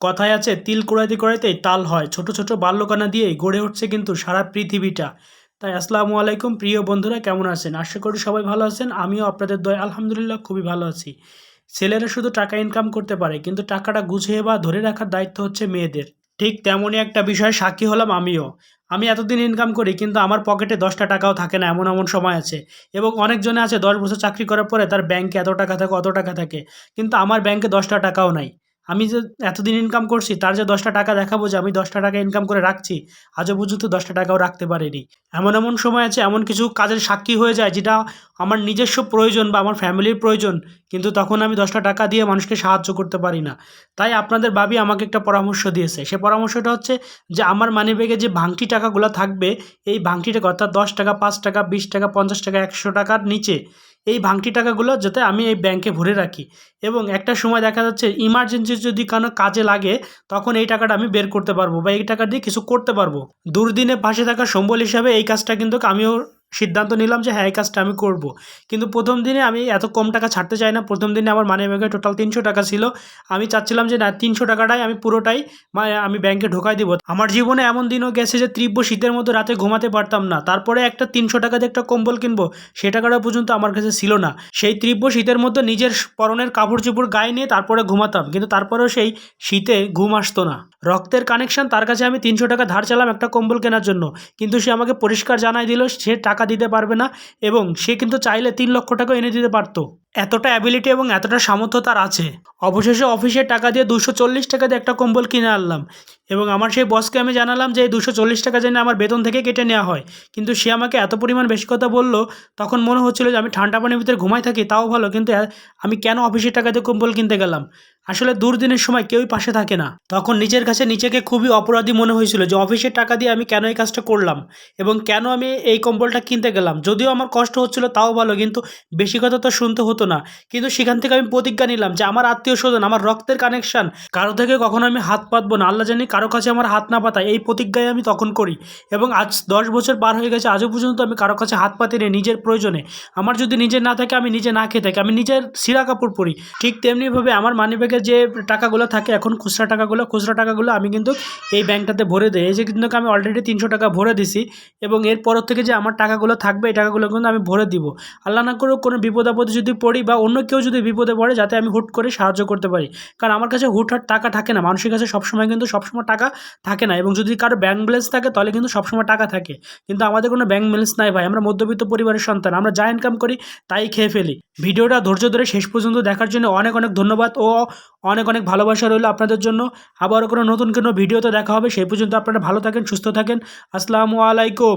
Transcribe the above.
কথায় আছে, তিল কুড়াইতে কুড়াইতেই তাল হয়। ছোট ছোট বাল্যকানা দিয়েই গড়ে উঠছে কিন্তু সারা পৃথিবীটা। তাই আসসালামু আলাইকুম, প্রিয় বন্ধুরা, কেমন আছেন? আশা করি সবাই ভালো আছেন। আমিও আপনাদের দয় আলহামদুলিল্লাহ খুবই ভালো আছি। ছেলেরা শুধু টাকা ইনকাম করতে পারে, কিন্তু টাকাটা গুছিয়ে বা ধরে রাখার দায়িত্ব হচ্ছে মেয়েদের। ঠিক তেমনই একটা বিষয় সাক্ষী হলাম আমিও। আমি এতদিন ইনকাম করি, কিন্তু আমার পকেটে দশটা টাকাও থাকে না, এমন এমন সময় আছে। এবং অনেকজনে আছে দশ বছর চাকরি করার পরে তার ব্যাংকে এত টাকা থাকে, অত টাকা থাকে, কিন্তু আমার ব্যাংকে দশটা টাকাও নাই। আমি যে এতদিন ইনকাম করছি, তার যে দশটা টাকা দেখাবো যে আমি দশটা টাকা ইনকাম করে রাখছি, আজও পর্যন্ত দশটা টাকাও রাখতে পারিনি। এমন এমন সময় আছে, এমন কিছু কাজের সাক্ষী হয়ে যায় যেটা আমার নিজস্ব প্রয়োজন বা আমার ফ্যামিলির প্রয়োজন, কিন্তু তখন আমি দশটা টাকা দিয়ে মানুষকে সাহায্য করতে পারি না। তাই আপনাদের বাবি আমাকে একটা পরামর্শ দিয়েছে। সে পরামর্শটা হচ্ছে যে, আমার মানি ব্যাগে যে ভাঙটি টাকাগুলো থাকবে, এই ভাঙটি টাকা অর্থাৎ দশ টাকা, পাঁচ টাকা, বিশ টাকা, পঞ্চাশ টাকা, একশো টাকার নিচে এই ভাঙটি টাকাগুলো যাতে আমি এই ব্যাংকে ভরে রাখি। এবং একটা সময় দেখা যাচ্ছে ইমার্জেন্সি যদি কোনো কাজে লাগে, তখন এই টাকাটা আমি বের করতে পারব বা এই টাকা দিয়ে কিছু করতে পারব। দুর্দিনে পাশে থাকা সম্বল হিসাবে এই কাজটা কিন্তু আমিও সিদ্ধান্ত নিলাম যে হ্যাঁ এই কাজটা আমি করব। কিন্তু প্রথম দিনে আমি এত কম টাকা ছাড়তে চাই না। প্রথম দিনে আমার মানি ব্যাগে টোটাল তিনশো টাকা ছিল। আমি চাচ্ছিলাম যে না, তিনশো টাকাটাই আমি পুরোটাই আমি ব্যাংকে ঢোকাই দিব। আমার জীবনে এমন দিনও গেছে যে তীব্র শীতের মতো রাতে ঘুমাতে পারতাম না। তারপরে একটা তিনশো টাকা দিয়ে একটা কম্বল কিনবো, সে টাকাটা পর্যন্ত আমার কাছে ছিল না। সেই তীব্র শীতের মধ্যে নিজের পরনের কাপড় চোপড় গায়ে নিয়ে তারপরে ঘুমাতাম। কিন্তু তারপরেও সেই শীতে ঘুম আসতো না। রক্তের কানেকশন তার কাছে আমি তিনশো টাকা ধার চালাম একটা কম্বল কেনার জন্য। কিন্তু সে আমাকে পরিষ্কার জানাই দিল, সে টাকা দিতে পারবে না এবং সে কিন্তু চাইলে তিন লক্ষ টাকা এনে দিতে পারতো। এতটা অ্যাবিলিটি এবং এতটা সামর্থ্য তার আছে। অবশেষে অফিসের টাকা দিয়ে দুশো চল্লিশ টাকা দিয়ে একটা কম্বল কিনে আনলাম এবং আমার সেই বসকে আমি জানালাম যে এই দুশো চল্লিশ টাকা যেন আমার বেতন থেকে কেটে নেওয়া হয়। কিন্তু সে আমাকে এত পরিমাণ বেশি কথা বলল, তখন মনে হচ্ছিল যে আমি ঠান্ডা পানির ভিতরে ঘুমাই থাকি, তাও ভালো, কিন্তু আমি কেন অফিসের টাকা দিয়ে কম্বল কিনতে গেলাম? আসলে দুর্দিনের সময় কেউই পাশে থাকে না। তখন নিজের কাছে নিজেকে খুবই অপরাধী মনে হয়েছিল যে অফিসের টাকা দিয়ে আমি কেন এই কাজটা করলাম এবং কেন আমি এই কম্বলটা কিনতে গেলাম। যদিও আমার কষ্ট হচ্ছিল, তাও ভালো, কিন্তু বেশি কথা তো শুনতে হতো না। কিন্তু সেখান থেকে আমি প্রতিজ্ঞা নিলাম যে আমার আত্মীয় স্বজন আমার রক্তের কানেকশান কারও থেকে কখনো আমি হাত পাতবো না। আল্লাহ জানি কারও কাছে আমার হাত না পাতায়। এই প্রতিজ্ঞায় আমি তখন করি এবং আজ দশ বছর পার হয়ে গেছে, আজও পর্যন্ত আমি কারও কাছে হাত পাতি নেই নিজের প্রয়োজনে। আমার যদি নিজের না থাকে, আমি নিজে না খেয়ে থাকি। আমি নিজের সিরা কাপড় পরি। ঠিক তেমনিভাবে আমার মানিব্যাগে যে টাকাগুলো থাকে, এখন খুচরা টাকাগুলো খুচরা টাকাগুলো আমি কিন্তু এই ব্যাংকটাতে ভরে দিই। এই যে কিন্তু আমি অলরেডি তিনশো টাকা ভরে দিছি এবং এরপর থেকে যে আমার টাকাগুলো থাকবে, এই টাকাগুলো কিন্তু আমি ভরে দিব। আল্লাহ না করেও কোনো বিপদ আপদে যদি পড়ি বা অন্য কেউ যদি বিপদে পড়ে যাতে আমি হুট করে সাহায্য করতে পারি। কারণ আমার কাছে হুটহাট টাকা থাকে না। মানুষের কাছে সবসময় কিন্তু সবসময় টাকা থাকে না এবং যদি কারও ব্যাংক ব্যালেন্স থাকে তাহলে কিন্তু সবসময় টাকা থাকে। কিন্তু আমাদের কোনো ব্যাংক ব্যালেন্স নাই ভাই। আমরা মধ্যবিত্ত পরিবারের সন্তান। আমরা যা ইনকাম করি তাই খেয়ে ফেলি। ভিডিওটা ধৈর্য ধরে শেষ পর্যন্ত দেখার জন্য অনেক অনেক ধন্যবাদ ও অনেক অনেক ভালোবাসা রইল আপনাদের জন্য। আবারও কোনো নতুন কোনো ভিডিওতে দেখা হবে। সেই পর্যন্ত আপনারা ভালো থাকেন, সুস্থ থাকেন। আসসালামু আলাইকুম।